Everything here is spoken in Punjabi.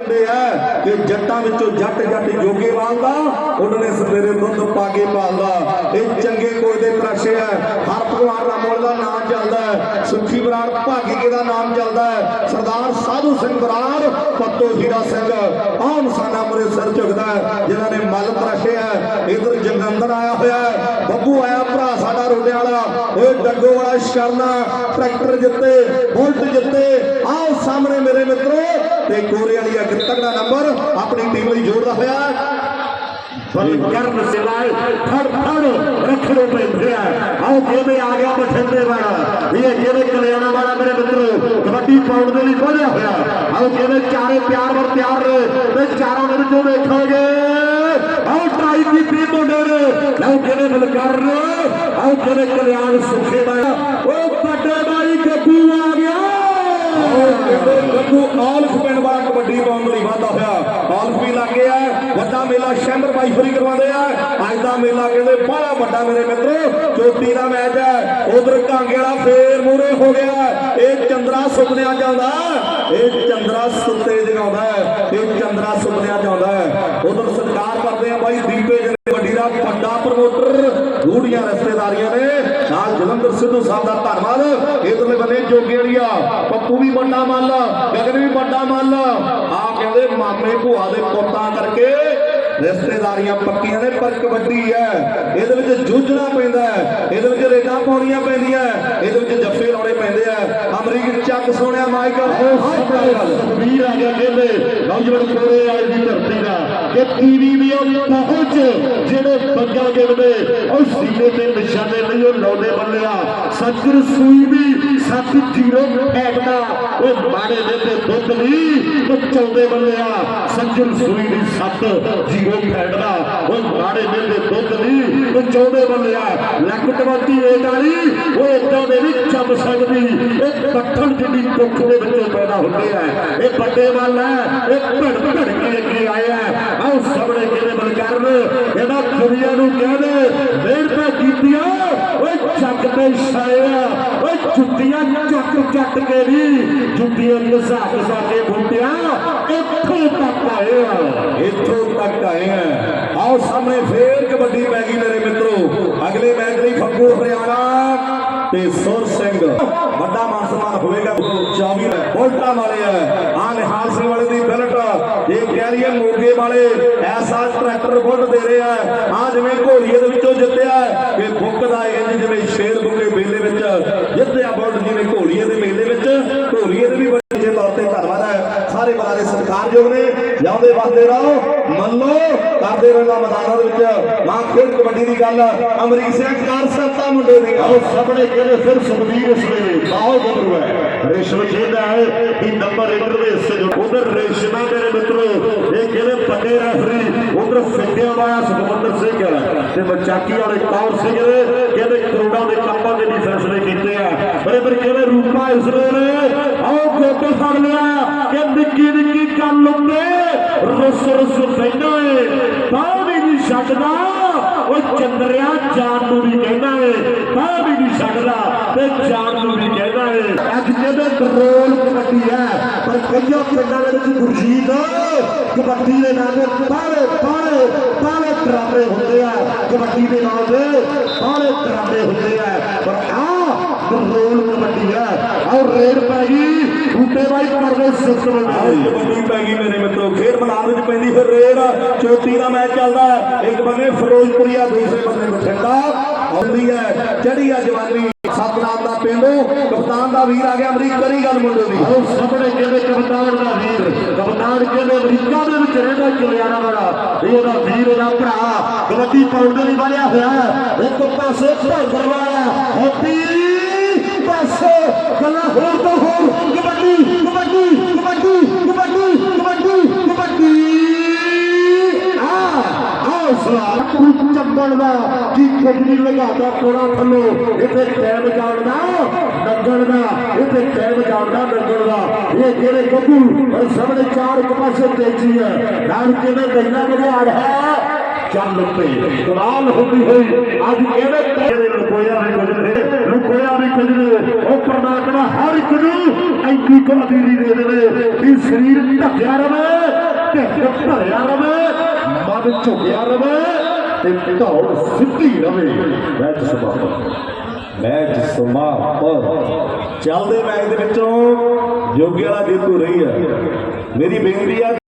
ਕਹਿੰਦੇ ਆ ਕਿ ਜੱਟਾਂ ਵਿੱਚੋਂ ਜੱਟ ਜੱਟ ਜੋਗੇ ਵਾਲਦਾ ਉਹਨਾਂ ਨੇ ਸਵੇਰੇ ਦੁੱਧ ਪਾ ਪਾਲਦਾ ਇਹ ਚੰਗੇ ਕੋਈ ਦੇ ਤਰਾਸ਼ੇ ਆ। ਹਰ ਭਗਵਾਨ ਦਾ ਮੁੱਲ ਦਾ ਨਾਮ ਚੱਲਦਾ ਸੁਖੀ ਬਰਾੜ ਭਾਗੀਕੇ ਦਾ ਨਾਮ ਚੱਲਦਾ ਸਰਦਾਰ ਸਾਧੂ ਸਿੰਘ ਬਰਾੜ ਪੱਤੋ ਹੀਰਾ ਸਿੰਘ ਆਹ ਇਨਸਾਨਾਂ ਮਰੇ ਸਿਰ ਝੁਕਦਾ ਹੈ, ਜਿਨ੍ਹਾਂ ਨੇ ਮੱਲ ਤਰਾਸ਼ੇ ਆ। ਇਧਰ ਜਗਨੰਦਨ ਆਇਆ ਹੋਇਆ ਬੱਬੂ ਆਇਆ ਭਰਾ ਸਾਡਾ ਰੋਡੇ ਵਾਲਾ ਓਏ ਡੱਗੋ ਵਾਲਾ ਸ਼ਰਨਾ ਟਰੈਕਟਰ ਜਿੱਤੇ ਬੁਲਟ ਜਿੱਤੇ। ਆਹ ਸਾਹਮਣੇ ਮੇਰੇ ਮਿੱਤਰੋ ਤੇ ਕੋਰੇ ਵਾਲੀ ਇੱਕ ਤਗੜਾ ਨੰਬਰ, ਆਪਣੀ ਟੀਮ ਲਈ ਜੋੜਦਾ ਹੋਇਆ। ਬਲ ਕਰਨ ਸਿਵਾਏ ਫੜ ਫੜ ਰੱਖੜੋ ਪੈਂਦੇ ਆ। ਆਓ ਕਿਵੇਂ ਆ ਗਿਆ ਬਠਿੰਡੇ ਵਾਲਾ। ਇਹ ਕਿਵੇਂ ਕਲਿਆਣਾ ਵਾਲਾ ਮੇਰੇ ਮਿੱਤਰੋ, ਕਬੱਡੀ ਪਾਉਣ ਦੇ ਲਈ ਵਧਿਆ ਹੋਇਆ। ਆਓ ਕਿਵੇਂ ਚਾਰੇ ਪਿਆਰ ਵਰ ਪਿਆਰ ਤੇ ਚਾਰਾਂ ਦੇ ਵਿੱਚੋਂ ਵੇਖਾਂਗੇ। ਆਓ ਟਰਾਈ ਕੀਤੀ ਮੁੰਡੇ ਨੇ। ਲਓ ਕਿਵੇਂ ਬਲਕਰ ਆਓ ਕਿਵੇਂ ਕਲਿਆਣ ਸੁਖੇ ਵਾਲਾ। ਗੱਗੂ ਆਲਖ ਪਿੰਡ ਵਾਲਾ ਕਬੱਡੀ ਪਾਉਣ ਲਈ ਵਾਧਾ ਹੋਇਆ। ਆਲਖ ਵੀ ਲੱਗੇ ਆ ਵੱਡਾ ਮੇਲਾ ਸ਼ੈਂਬਰ ਬਾਈਫਰੀ ਕਰਵਾਉਂਦੇ ਆ। ਅੱਜ ਦਾ ਮੇਲਾ ਕਹਿੰਦੇ ਬੜਾ ਵੱਡਾ ਮੇਰੇ ਮਿੱਤਰੋ। ਚੋਟੀ ਦਾ ਮੈਚ ਹੈ। ਉਧਰ ਕਾਂਗੇ ਵਾਲਾ ਫੇਰ ਮੂਰੇ ਹੋ ਗਿਆ ਇਹ ਚੰਦਰਾ ਸੁਪਨਿਆਂ ਜਾਂਦਾ ਇਹ ਚੰਦਰਾ ਸੁੱਤੇ ਜਗਾਉਂਦਾ ਹੈ। ਇਹ ਚੰਦਰਾ ਸੁਪਨਿਆਂ ਜਾਂਦਾ ਉਧਰ ਸਤਿਕਾਰ ਕਰਦੇ ਆ ਬਾਈ ਦੀਪੇ ਜੀ ਵੱਡੀ ਦਾ ਵੱਡਾ ਪ੍ਰਮੋਟਰ ਰੂੜੀਆਂ ਰਿਸ਼ਤੇਦਾਰੀਆਂ ਨੇ। ਨਾਲ ਜਲੰਧਰ ਸਿੱਧੂ ਸਾਹਿਬ ਦਾ ਧੰਨਵਾਦ। ਇਧਰਲੇ ਬੰਨੇ ਜੋਗੀ ਵਾਲੀਆ ਪੱਪੂ ਵੀ ਵੱਡਾ ਮੰਨ ਗਗਨ ਵੀ ਵੱਡਾ ਮੰਨ ਆ ਕਹਿੰਦੇ ਮਾਮੇ ਭੂਆ ਦੇ ਪੁੱਤਾਂ ਕਰਕੇ ਰਿਸ਼ਤੇਦਾਰੀਆਂ ਪੱਕੀਆਂ ਨੇ, ਪਰ ਕਬੱਡੀ ਹੈ। ਇਹਦੇ ਵਿੱਚ ਜੂਝਣਾ ਪੈਂਦਾ ਹੈ। ਇਹਦੇ ਵਿੱਚ ਰੇਡਾਂ ਪਾਉਣੀਆਂ ਪੈਂਦੀਆਂ ਇਹਦੇ ਵਿੱਚ ਜੱਫੇ ਲਾਉਣੇ ਪੈਂਦੇ ਆ ਅਮਰੀਕ ਚੱਕ ਸੋਹਣਿਆ ਮਾਈਕ। ਵੀਰ ਆ ਗਿਆ ਕਹਿੰਦੇ, ਨੌਜਵਾਨ ਕੋਰੇ ਵਾਲੇ ਧਰਤੀ ਦਾ। ਕਿ ਟੀਵੀ ਵੀ ਉਹ ਜਿਹੜੇ ਬੱਗਾ ਗਿਰਦੇ ਉਹ ਸੀਨੇ ਤੇ ਨਿਸ਼ਾਨੇ ਨਹੀਂ, ਉਹ ਲਾਉਂਦੇ ਬੱਲਿਆ ਸੱਜਰ ਸੂਈ ਵੀ ਸੱਤ ਜੀਰੋ ਫੈਕਦਾ ਉਹ ਮਾੜੇ ਦੇ ਤੇ ਦੁੱਧ ਨਹੀਂ ਉਹ ਚੌਦੇ ਬੱਲਿਆ ਸੱਜਰ ਸੂਈ ਦੀ ਸੱਤ ਜੀਰੋ ਫੈਕਦਾ ਉਹ ਮਾੜੇ ਦੇ ਤੇ ਦੁੱਧ ਨਹੀਂ ਉਹ ਬੱਲਿਆ ਲੱਕ ਟਵੰਟੀ ਏਟ ਵਾਲੀ ਉਹ ਇਦਾਂ ਦੇ ਨਹੀਂ ਚੱਬ ਸਕਦੀ। ਇਹ ਪੱਥਰ ਜਿੱਡੀ ਕੁੱਖ ਦੇ ਵਿੱਚੋਂ ਪੈਦਾ ਹੁੰਦੇ ਆ। ਇਹ ਵੱਡੇ ਵੱਲ ਹੈ ਇਹ ਭੜ ਭੜ ਕੇ ਅੱਗੇ ਆਏ ਆ ਆਓ ਸਾਹਮਣੇ ਕਿਹਦੇ ਇਹਦਾ ਦੁਨੀਆ ਨੂੰ ਕਹਿੰਦੇ ਮਿਹਨਤਾਂ ਕੀਤੀਆਂ, ਓਏ ਚੱਕ ਤੇ ਛਾਇਆ, ਓਏ ਜੁੱਤੀਆਂ ਚੱਕ ਚੱਕ ਕੇ ਵੀ ਜੁੱਤੀਆਂ ਘਸਾ ਘਸਾ ਕੇ ਬੁੱਟਿਆ ਇੱਥੋਂ ਤੱਕ ਆਏ ਆ। ਇੱਥੋਂ ਤੱਕ ਆਏ ਆ। ਆਓ ਸਾਹਮਣੇ ਫੇਰ ਕਬੱਡੀ ਪੈ ਗਈ ਮੇਰੇ ਮਿੱਤਰੋ। ਅਗਲੇ ਮੈਚ ਲਈ ਫੱਗੂ ਹਰਿਆਣਾ ਤੇ ਸੁਰ ਸਿੰਘ ਵੱਡਾ ਮਾਨ ਸਨਮਾਨ ਹੋਵੇਗਾ 24 ਬੋਲਟਾਂ ਵਾਲੇ ਆ। ਆ ਨਿਹਾਲ ਸਿੰਘ ਵਾਲੇ ਦੀ ਬਿਲਟ ਇਹ ਕੈਰੀਅਰ ਮੋਗੇ ਵਾਲੇ ਐਸਾ ਟਰੈਕਟਰ ਬੁੱਢ ਦੇ ਰਹੇ ਆ। ਆ ਜਿਵੇਂ ਘੋੜੀਏ ਦੇ ਵਿੱਚੋਂ ਜਿੱਤਿਆ ਇਹ ਫੁੱਕਦਾ ਇੰਜ ਜਿਵੇਂ ਸ਼ੇਰ ਬੁੱਕੇ ਮੇਲੇ ਵਿੱਚ ਜਿੱਤਿਆ ਬੁੱਢ ਜਿਵੇਂ ਘੋੜੀਏ ਦੇ ਮੇਲੇ ਵਿੱਚ। ਘੋੜੀਏ ਦੇ ਵੀ ਵੱਡੇ ਤੌਰ ਤੇ ਸਾਰੇ ਬਲਾਰੇ ਸਤਿਕਾਰਯੋਗ ਨੇ। ਜਾਉਂਦੇ ਵਾਦੇ ਰਹੋ ਮੰਨੋ ਕਰਦੇ ਰਹੋ ਮੈਦਾਨਾਂ ਦੇ ਵਿੱਚ। ਮਾਂ ਖੇਡ ਕਬੱਡੀ ਦੀ ਗੱਲ ਅਮਰੀਕ ਸਿੰਘ ਕਾਰ ਸੱਤਾ ਮੁੰਡੇ ਦੀ। ਆਓ ਸਾਹਮਣੇ ਕਹਿੰਦੇ ਫਿਰ ਸੁਖਬੀਰ ਇਸ ਵੇਲੇ। ਗੱਭਰੂ ਹੈ। ਰੇਸ਼ਮ ਕਹਿੰਦਾ ਹੈ ਕਿ ਨੰਬਰ 1 ਦੇ ਹਿੱਸੇ ਜੋ ਉਧਰ ਰੇਸ਼ਮਾ ਮੇਰੇ ਮਿੱਤਰੋ ਇਹ ਕਹਿੰਦੇ ਪੱਕੇ ਰੈਫਰੀ ਉਧਰ ਫਿੱਟਿਆਂ ਵਾਲਾ ਸੁਖਮੰਦਰ ਸਿੰਘ। ਹੈ ਤੇ ਮਚਾਕੀ ਵਾਲੇ ਕੌਰ ਸਿੰਘ ਨੇ ਕਹਿੰਦੇ ਕਰੋੜਾਂ ਦੇ ਕੰਮਾਂ ਦੇ ਵੀ ਫੈਸਲੇ ਕੀਤੇ ਆ। ਪਰ ਇਧਰ ਕਹਿੰਦੇ ਰੂਪਾ ਇਸ ਵੇਲੇ? ਆਓ ਰੁੱਸ ਰੁੱਸ ਪੈਂਦਾ ਏ ਤਾਂ ਵੀ ਨਹੀਂ ਛੱਡਦਾ ਉਹ ਚੰਦਰਿਆ ਜਾਨ ਨੂੰ ਵੀ ਕਹਿੰਦਾ ਏ ਤਾਂ ਵੀ ਨਹੀਂ ਛੱਡਦਾ ਤੇ ਜਾਨ ਨੂੰ ਵੀ ਕਹਿੰਦਾ ਏ ਅੱਜ ਕਹਿੰਦੇ ਦਰੋਲ ਕਬੱਡੀ ਹੈ ਪਰ ਕਈਆਂ ਪਿੰਡਾਂ ਦੇ ਵਿੱਚ ਗੁਰਜੀਤ ਕਬੱਡੀ ਦੇ ਨਾਂ ਤੇ ਬਾਹਲੇ ਬਾਹਲੇ ਬਾਹਲੇ ਡਰਾਮੇ ਹੁੰਦੇ ਆ ਕਬੱਡੀ ਦੇ ਨਾਂ ਤੇ ਬਾਹਲੇ ਡਰਾਮੇ ਹੁੰਦੇ ਆ ਪਰ ਆ ਦਰੋਲ ਕਬੱਡੀ ਹੈ। ਔਰ ਰੇਡ ਪੈ ਗਈ ਬੂਟੇ ਬਾਈ ਕਰਦੇ ਆਓ ਨਾਲ ਕਬੱਡੀ ਪੈ ਗਈ ਮੇਰੇ ਮਿੱਤਰੋ ਖੇਡ ਮੈਦਾਨ ਵਿੱਚ ਪੈਂਦੀ ਫਿਰ ਰੇਡ ਚੋਟੀ ਦਾ ਮੈਚ ਚੱਲਦਾ। ਇੱਕ ਬੰਨੇ ਫਿਰੋਜ਼ਪੁਰੀਆ ਦੂਸਰੇ ਬੰਨੇ ਬਠਿੰਡਾ। ਆਉਂਦੀ ਹੈ ਚੜੀ ਆ ਜਵਾਨੀ ਸਤਨਾਮ ਦਾ ਪਿੰਡੋ ਕਪਤਾਨ ਦਾ ਵੀਰ ਆ ਗਿਆ ਅਮਰੀਕ ਕਰੀ ਗੱਲ ਮੁੰਡੇ ਦੀ। ਆਓ ਸਾਹਮਣੇ ਕਹਿੰਦੇ ਕਪਤਾਨ ਦਾ ਵੀਰ? ਕਪਤਾਨ ਕਹਿੰਦੇ ਅਮਰੀਕਾ ਦੇ ਵਿੱਚ ਰਹਿੰਦਾ ਕਲਿਆਣਾ ਵਾਲਾ? ਇਹ ਉਹਦਾ ਵੀਰ ਉਹਦਾ ਭਰਾ ਕਬੱਡੀ ਪਾਉਣ ਦੇ ਲਈ ਬਣਿਆ ਹੋਇਆ। ਇੱਕ ਪਾਸੇ ਭੰਗਰ ਵਾਲਾ ਹੋਤੀ ਪਾਸੇ ਗੱਲਾਂ ਹੋਰ ਤੋਂ ਹੋਰ ਕਬੱਡੀ ਕਬੱਡੀ ਕਬੱਡੀ ਕਬੱਡੀ ਕਬੱਡੀ ਕਬੱਡੀ ਆ ਆਓ ਸਵਾਲ ਕੁਝ ਚੱਬਣ ਦਾ ਕੀ ਖੇਡਣੀ ਲਗਾਦਾ ਕੋੜਾ ਥੱਲੋ ਇੱਥੇ ਟਾਈਮ ਜਾਣਦਾ ਨੰਗਣ ਦਾ ਇੱਥੇ ਟਾਈਮ ਜਾਣਦਾ ਨੰਗਣ ਦਾ ਇਹ ਜਿਹੜੇ ਗੱਭੂ ਉਹ ਸਾਹਮਣੇ ਚਾਰ ਇੱਕ ਪਾਸੇ ਤੇਜ਼ੀ ਹੈ ਨਾਲ ਕਿਵੇਂ ਗੰਨਾ ਘੜਿਆੜ ਹੈ ਚੱਲ ਪਈ ਕਮਾਲ ਹੁੰਦੀ ਹੋਈ ਅੱਜ ਕਿਵੇਂ ਤੇਰੇ ਲੁਕੋਇਆ ਵੀ ਕੁਝ ਨਹੀਂ ਲੁਕੋਇਆ ਉਹ ਪਰਮਾਤਮਾ ਹਰ ਇੱਕ ਨੂੰ ਐਡੀ ਕੁ ਅਧੀਰੀ ਦੇ ਦੇਵੇ ਕਿ ਸਰੀਰ ਢੱਕਿਆ ਰਵੇ ਝਿੜਕ ਭਰਿਆ ਰਵੇ, ਮਨ ਝੁਕਿਆ ਰਵੇ ਤੇ ਧੌਣ ਸਿੱਧੀ ਰਵੇ। ਮੈਚ ਸਮਾਪਤ ਮੈਚ ਸਮਾਪਤ ਚੱਲਦੇ ਮੈਚ ਦੇ ਵਿੱਚੋਂ ਜੋਗੀ ਵਾਲਾ ਜੇਤੂ ਰਹੀ ਹੈ। ਮੇਰੀ ਬੇਨਤੀ ਆ